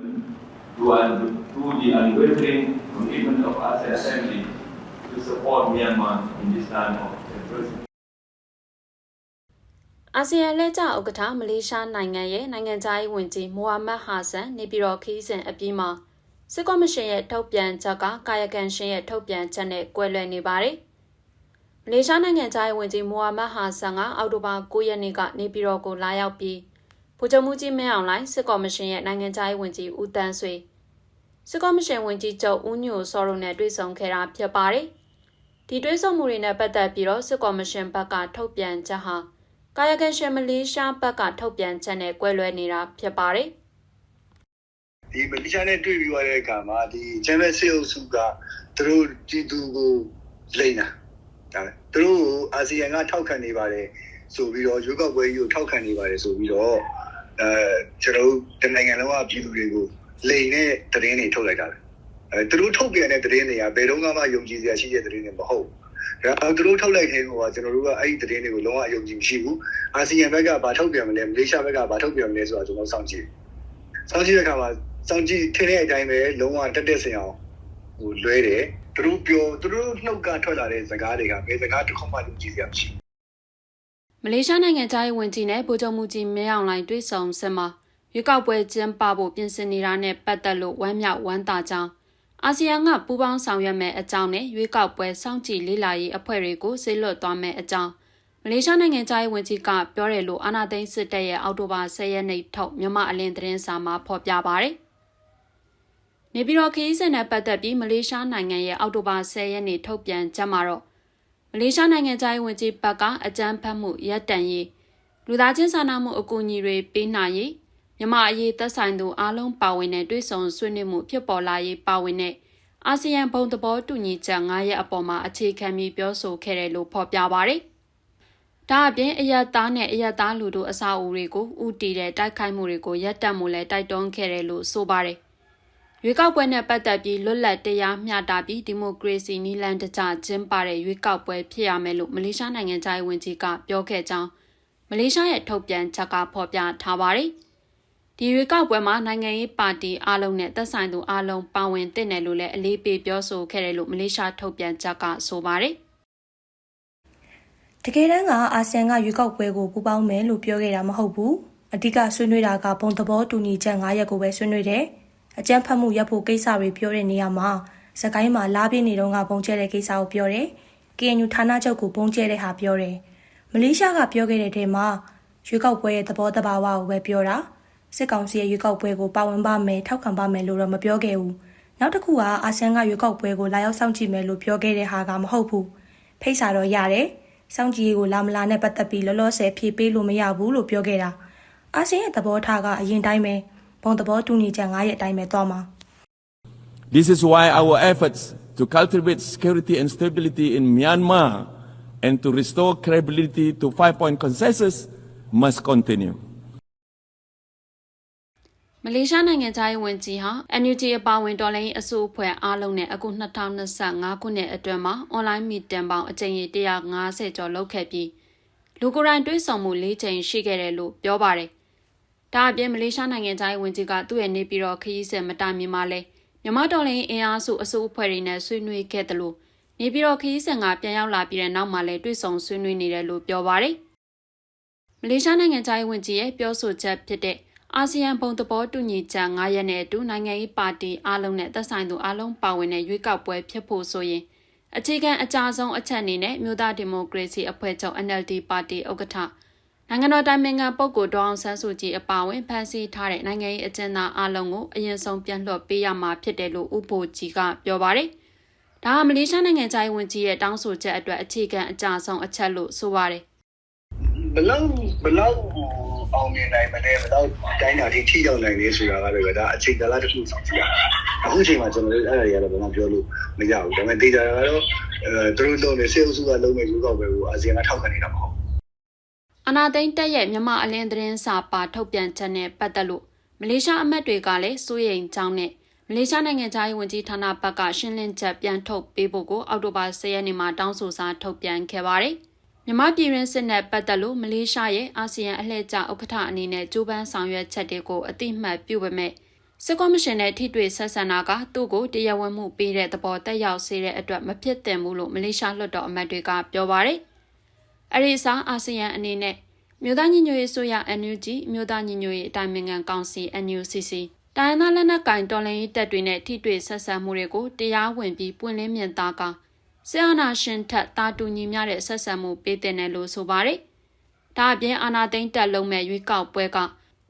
to, un- to the unwavering commitment of ASEAN Assembly to support Myanmar in this time of adversity. အာဆီယံလက်ကျဥက္ကဋ္ဌမလေးရှားနိုင်ငံရဲ့နိုင်ငံသားရေးဝန်ကြီးမိုဟာမက်ဟာဆန်နေပြည်တော်ခီးစဉ်အပြီးမှာစစ်ကော်မရှင်ရဲ့ထုတ်ပြန်ချက်ကကာယကံရှင်ရဲ့ထုတ်ပြန်ချက်နဲ့ကွဲလွဲနေပါတယ်။မလေးရှားနိုင်ငံသားရေးဝန်ကြီးမိုဟာမက်ဟာဆန်ကအောက်တိုဘာ9ရက်နေ့ကနေပြည်တော်ကိုလာရောက်ပြီး ဗိုလ်ချုပ်မှုကြီးမင်းအောင်လှိုင်စစ်ကော်မရှင်ရဲ့နိုင်ငံသားရေးဝန်ကြီးဦးတန်းဆွေစစ်ကော်မရှင်ဝန်ကြီးချုပ်ဦးညိုစောတို့နဲ့တွေ့ဆုံခဲ့တာဖြစ်ပါတယ်။ဒီတွေ့ဆုံမှုတွေနဲ့ပတ်သက်ပြီးတော့စစ်ကော်မရှင်ဘက်ကထုတ်ပြန်ချက်ဟာကာယကံရှင်မလေးရှားဘက်ကထုတ်ပြန်ချက်နဲ့ကွဲလွဲနေတာဖြစ်ပါတယ်။ဒီမလေးရှားနဲ့တွေ့ပြီးသွားတဲ့အခါမှာဒီချမ်းဘက်စေအုပ်စုကသူတို့ကြည်သူကိုလိမ့်တာဒါပဲသူတို့ကိုအာဆီယံကထောက်ခံနေပါတယ် ဆိုပြီးတော့ရွေးကောက်ပွဲကြီးကိုထောက်ခံနေပါတယ်ဆိုပြီးတော့အဲကျွန်တော်တို့တနိုင်ငံလုံးကပြည်သူတွေကိုလိန်တဲ့သတင်းတွေထုတ်လိုက်တာပဲအဲသူတို့ထုတ်ပြန်တဲ့သတင်းတွေကဘယ်တော့မှယုံကြည်စရာရှိတဲ့သတင်းတွေမဟုတ်ဘူးဒါသူတို့ထုတ်လိုက်တဲ့ကောကျွန်တော်တို့ကအဲ့ဒီသတင်းတွေကိုလုံးဝယုံကြည်မရှိဘူးအာဆီယံဘက်ကဘာထုတ်ပြန်မလဲမလေးရှားဘက်ကဘာထုတ်ပြန်မလဲဆိုတာကျွန်တော်စောင့်ကြည့်စောင့်ကြည့်တဲ့အခါမှာစောင့်ကြည့်ထင်တဲ့အတိုင်းပဲလုံးဝတက်တက်ဆင်အောင်ဟိုလွဲတယ်သူတို့ပြောသူတို့နှုတ်ကထွက်လာတဲ့စကားတွေကဘယ်စကားတစ်ခုမှလူကြည့်စရာမရှိဘူး မလေးရှားနိုင်ငံသားရေးဝန်ကြီးနဲ့ဗိုလ်ချုပ်မှုကြီးမင်းအောင်လှိုင်တွေ့ဆုံစင်မှာရွေးကောက်ပွဲကျင်းပဖို့ပြင်ဆင်နေတာနဲ့ပတ်သက်လို့ဝမ်းမြောက်ဝမ်းသာကြောင်းအာဆီယံကပူးပေါင်းဆောင်ရွက်မဲ့အကြောင်းနဲ့ရွေးကောက်ပွဲစောင့်ကြည့်လေ့လာရေးအဖွဲ့တွေကိုဆေးလွတ်သွားမဲ့အကြောင်းမလေးရှားနိုင်ငံသားရေးဝန်ကြီးကပြောတယ်လို့အာနာသိန်းစစ်တပ်ရဲ့အောက်တိုဘာ10ရက်နေ့ထုတ်မြန်မာအလင်းသတင်းစာမှာဖော်ပြပါဗျ။နေပြည်တော်ခရီးစဉ်နဲ့ပတ်သက်ပြီးမလေးရှားနိုင်ငံရဲ့အောက်တိုဘာ10ရက်နေ့ထုတ်ပြန်ချက်မှာတော့ မလေးရှားနိုင်ငံသားရေးဝန်ကြီးဘက်ကအကြမ်းဖက်မှုရပ်တန့်ရေးလူသားချင်းစာနာမှုအကူအညီတွေပေးနိုင်ရေးမြန်မာအရေးသက်ဆိုင်သူအားလုံးပါဝင်တဲ့တွဲဆောင်ဆွေးနွေးမှုဖြစ်ပေါ်လာရေးပါဝင်တဲ့အာဆီယံဘုံသဘောတူညီချက်9ရက်အပေါ်မှာအခြေခံပြီးပြောဆိုခဲ့တယ်လို့ဖော်ပြပါရယ်။ဒါအပြင်အယက်သားနဲ့အယက်သားလူတို့အစာအုပ်တွေကိုဥတီတဲ့တိုက်ခိုက်မှုတွေကိုရပ်တန့်မှုလဲတိုက်တွန်းခဲ့တယ်လို့ဆိုပါရယ်။ ရွေးကောက်ပွဲနဲ့ပတ်သက်ပြီးလွတ်လပ်တရားမျှတပြီးဒီမိုကရေစီနည်းလမ်းတကျကျင်းပတဲ့ရွေးကောက်ပွဲဖြစ်ရမယ်လို့မလေးရှားနိုင်ငံသားဝန်ကြီးကပြောခဲ့ကြောင်းမလေးရှားရဲ့ထုတ်ပြန်ချက်ကဖော်ပြထားပါတယ်။ဒီရွေးကောက်ပွဲမှာနိုင်ငံရေးပါတီအားလုံးနဲ့သက်ဆိုင်သူအားလုံးပါဝင်သင့်တယ်လို့လည်းအလေးပေးပြောဆိုခဲ့တယ်လို့မလေးရှားထုတ်ပြန်ချက်ကဆိုပါတယ်။တကယ်တမ်းကအာဆီယံကရွေးကောက်ပွဲကိုပူးပေါင်းမယ်လို့ပြောခဲ့တာမဟုတ်ဘူးအဓိကဆွေးနွေးတာကဘုံသဘောတူညီချက်9ရက်ကိုပဲဆွေးနွေးတယ် အကြမ်းဖက်မှုရပ်ဖို့ကိစ္စတွေပြောတဲ့နေရာမှာစကိုင်းမှာလာပြင်းနေတော့ကပုံကျဲတဲ့ကိစ္စကိုပြောတယ် KNU ဌာနချုပ်ကိုပုံကျဲတဲ့ဟာပြောတယ်မလေးရှားကပြောခဲ့တဲ့ထဲမှာရွေးကောက်ပွဲရဲ့သဘောတဘာဝကိုပဲပြောတာစစ်ကောင်စီရဲ့ရွေးကောက်ပွဲကိုပါဝင်ပါမယ်ထောက်ခံပါမယ်လို့တော့မပြောခဲ့ဘူးနောက်တစ်ခုကအာဆီယံကရွေးကောက်ပွဲကိုလာရောက်စောင့်ကြည့်မယ်လို့ပြောခဲ့တဲ့ဟာကမဟုတ်ဘူးဖိတ်စာတော့ရတယ်စောင့်ကြည့်ရေးကိုလာမလာနဲ့ပတ်သက်ပြီးလောလောဆယ်ဖြေပေးလို့မရဘူးလို့ပြောခဲ့တာအာဆီယံရဲ့သဘောထားကအရင်တိုင်းပဲ ဘုံသဘောတူညီချက်9ရက်အတိုင်းပဲသွားမှာ This is why our efforts to cultivate security and stability in Myanmar and to restore credibility to five-point consensus must continue. မလေးရှားနိုင်ငံသားရေးဝန်ကြီးဟာ NUG အပါဝင်တော်လိုင်းအစိုးအဖွဲ့အားလုံးနဲ့အခု2025ခုနှစ်အတွင်းမှာအွန်လိုင်းမီတင်ပေါင်းအကြိမ်ရေ150ကျော်လုပ်ခဲ့ပြီးလူကိုယ်တိုင်တွဲဆောင်မှု၄ချိန်ရှိခဲ့တယ်လို့ပြောပါတယ်။ ဒါအပြင်မလေးရှားနိုင်ငံသားရေးဝန်ကြီးကသူ့ရဲ့နေပြည်တော်ခရီးစဉ်မတိုင်မီမှာလဲမြန်မာတော်လိုင်းအင်အားစုအစိုးအဖွဲ့တွေနဲ့ဆွေးနွေးခဲ့တယ်လို့နေပြည်တော်ခရီးစဉ်ကပြန်ရောက်လာပြီးတဲ့နောက်မှာလဲတွေ့ဆုံဆွေးနွေးနေတယ်လို့ပြောပါတယ်။မလေးရှားနိုင်ငံသားရေးဝန်ကြီးရဲ့ပြောဆိုချက်ဖြစ်တဲ့အာဆီယံဘုံသဘောတူညီချက်9ရက်နဲ့အတူနိုင်ငံရေးပါတီအားလုံးနဲ့သက်ဆိုင်သူအားလုံးပါဝင်တဲ့ရွေးကောက်ပွဲဖြစ်ဖို့ဆိုရင်အခြေခံအကြဆုံးအချက်အနေနဲ့မြို့သားဒီမိုကရေစီအဖွဲ့ချုပ် NLD ပါတီဥက္ကဋ္ဌ နိုင်ငံတော်တိုင်ပင်ခံပုဂ္ဂိုလ်ဒေါအောင်ဆန်းစုကြည်အပါအဝင်ဖန်ဆီးထားတဲ့နိုင်ငံရေးအကျဉ်းသားအားလုံးကိုအရင်ဆုံးပြန်လွှတ်ပေးရမှာဖြစ်တယ်လို့ဥပိုလ်ကြီးကပြောပါတယ်။ဒါဟာမလေးရှားနိုင်ငံသားဝန်ကြီးရဲ့တောင်းဆိုချက်အတွက်အခြေခံအကြဆုံးအချက်လို့ဆိုပါတယ်ဘလောက်ဘလောက်ဟိုအောင်မြင်နိုင်မလဲဘလောက်တိုင်းတာထိထိရောက်နိုင်လဲဆိုတာကလည်းဒါအချိန်ကာလတစ်ခုဆောင်ကြည့်ရအခုအချိန်မှာကျွန်တော်တို့အဲ့ဒါတွေကတော့ဘာမှပြောလို့မရဘူးဒါပေမဲ့ဒေတာကတော့အဲသူတို့လုံးနေစေအုပ်စုကလုံးမဲ့ရွေးကောက်ပွဲကိုအာဆီယံကထောက်ခံနေတာမဟုတ်။ အနာသိန်းတက်ရဲ့မြန်မာအလင်းသတင်းစာပါထုတ်ပြန်ချက်နဲ့ပတ်သက်လို့မလေးရှားအမတ်တွေကလည်းစိုးရိမ်ကြောင်းနဲ့မလေးရှားနိုင်ငံသားရေးဝန်ကြီးဌာနဘက်ကရှင်းလင်းချက်ပြန်ထုတ်ပေးဖို့ကိုအောက်တိုဘာ10ရက်နေ့မှာတောင်းဆိုစာထုတ်ပြန်ခဲ့ပါတယ်။မြန်မာပြည်ရင်းစစ်နဲ့ပတ်သက်လို့မလေးရှားရဲ့အာဆီယံအလှည့်ကျဥက္ကဋ္ဌအနေနဲ့ကြိုးပမ်းဆောင်ရွက်ချက်တွေကိုအတိအမှတ်ပြုပေမဲ့စစ်ကောမရှင်နဲ့ထိတွေ့ဆက်ဆံတာကသူ့ကိုတရားဝင်မှုပေးတဲ့သဘောတက်ရောက်စေတဲ့အတွက်မဖြစ်သင့်ဘူးလို့မလေးရှားလွှတ်တော်အမတ်တွေကပြောပါတယ်။ အဲဒီအစားအာဆီယံအနေနဲ့မြို့သားညီညွတ်ရေးဆိုရ NUG မြို့သားညီညွတ်ရေးအတိုင်းအမြံကောင်စီ NUCC တိုင်းသားလက်နက်ကင်တော်လှန်ရေးတပ်တွေနဲ့ထိတွေ့ဆက်ဆံမှုတွေကိုတရားဝင်ပြီးပွင့်လင်းမြင်သာကဆီယနာရှင်ထက်တာတူညီမျှတဲ့ဆက်ဆံမှုပေးတဲ့နယ်လို့ဆိုပါတယ်။ဒါအပြင်အာနာသိန်းတက်လုံးမဲ့ရွေးကောက်ပွဲက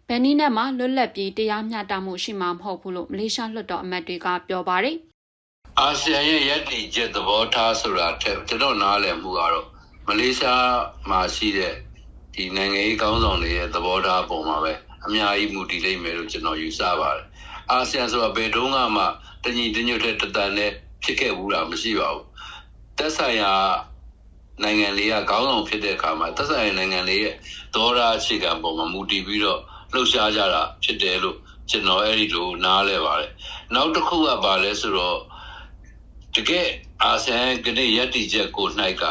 ဘယ်နည်းနဲ့မှလွတ်လပ်ပြီးတရားမျှတမှုရှိမှာမဟုတ်ဘူးလို့မလေးရှားလွှတ်တော်အမတ်တွေကပြောပါတယ်အာဆီယံရဲ့ယက်တီချက်သဘောထားဆိုတာထက်ကျွန်တော်နားလည်မှုကတော့ မလေးရှားမှာရှိတဲ့ဒီနိုင်ငံရေးကောင်းဆောင်တွေရဲ့သဘောထားပုံမှာပဲအများကြီးမူတည်လိမ့်မယ်လို့ကျွန်တော်ယူဆပါတယ်။အာဆီယံဆိုတာဘယ်တုန်းကမှတညီတညွတ်တဲ့တတန်နဲ့ဖြစ်ခဲ့ဘူးတာမရှိပါဘူး။သက်ဆိုင်ရာနိုင်ငံလေးကကောင်းဆောင်ဖြစ်တဲ့အခါမှာသက်ဆိုင်ရာနိုင်ငံလေးရဲ့သဘောထားအခြေခံပုံမှာမူတည်ပြီးတော့လှုပ်ရှားကြတာဖြစ်တယ်လို့ကျွန်တော်အဲ့ဒီလိုနားလဲပါတယ်။နောက်တစ်ခုကပါလဲဆိုတော့တကယ်အာဆီယံကနေရည်တည်ချက်ကို၌က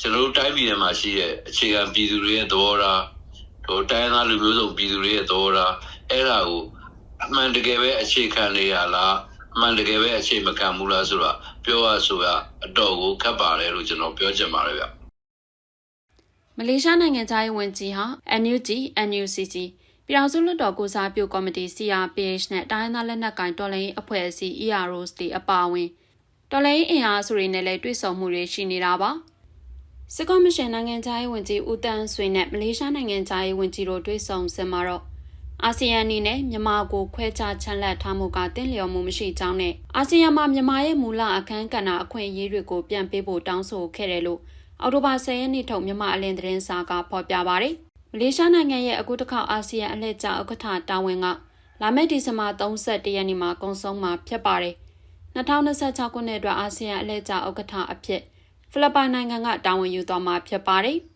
ကျွန်တော်တို့တိုင်းပြည်ထဲမှာရှိတဲ့အခြေခံပြည်သူတွေရဲ့သဘောထားဟိုတိုင်းသားလူမျိုးစုံပြည်သူတွေရဲ့သဘောထားအဲ့ဒါကိုအမှန်တကယ်ပဲအခြေခံနေရလားအမှန်တကယ်ပဲအခြေမခံဘူးလားဆိုတာပြောရဆိုရအတော်ကိုခက်ပါတယ်လို့ကျွန်တော်ပြောချင်ပါတယ်ဗျ။မလေးရှားနိုင်ငံသားရေးဝန်ကြီးဟာ NUG, NUCC ပြည်ထောင်စုလွှတ်တော်ကိုစားပြုကော်မတီ CRPH နဲ့တိုင်းသားလက်နက်ကင်တော်လှန်ရေးအဖွဲ့အစည်း EROs တွေအပါအဝင်တော်လှန်ရေးအင်အားစုတွေနဲ့လည်းတွေ့ဆုံမှုတွေရှိနေတာပါ။ စစ်ကောမရှင်နိုင်ငံသားရေးဝန်ကြီးဦးတန်းဆွေနဲ့မလေးရှားနိုင်ငံသားရေးဝန်ကြီးတို့တွေ့ဆုံစင်မှာတော့အာဆီယံအနေနဲ့မြန်မာကိုခွဲခြားချန်လက်ထားမှုကတင်းလျော်မှုမရှိကြောင်းနဲ့အာဆီယံမှာမြန်မာရဲ့မူလအခမ်းကဏ္ဍအခွင့်အရေးတွေကိုပြန်ပေးဖို့တောင်းဆိုခဲ့တယ်လို့အောက်တိုဘာ10ရက်နေ့ထုတ်မြန်မာအလင်းသတင်းစာကဖော်ပြပါရယ်မလေးရှားနိုင်ငံရဲ့အခုတစ်ခေါက်အာဆီယံအလှည့်ကျဥက္ကဋ္ဌတာဝန်ကလာမယ့်ဒီဇင်ဘာ31ရက်နေ့မှာကုန်ဆုံးမှာဖြစ်ပါတယ်2026ခုနှစ်အတွက်အာဆီယံအလှည့်ကျဥက္ကဋ္ဌအဖြစ် ဖိလစ်ပိုင်နိုင်ငံကတာဝန်ယူသွားမှာဖြစ်ပါတယ်။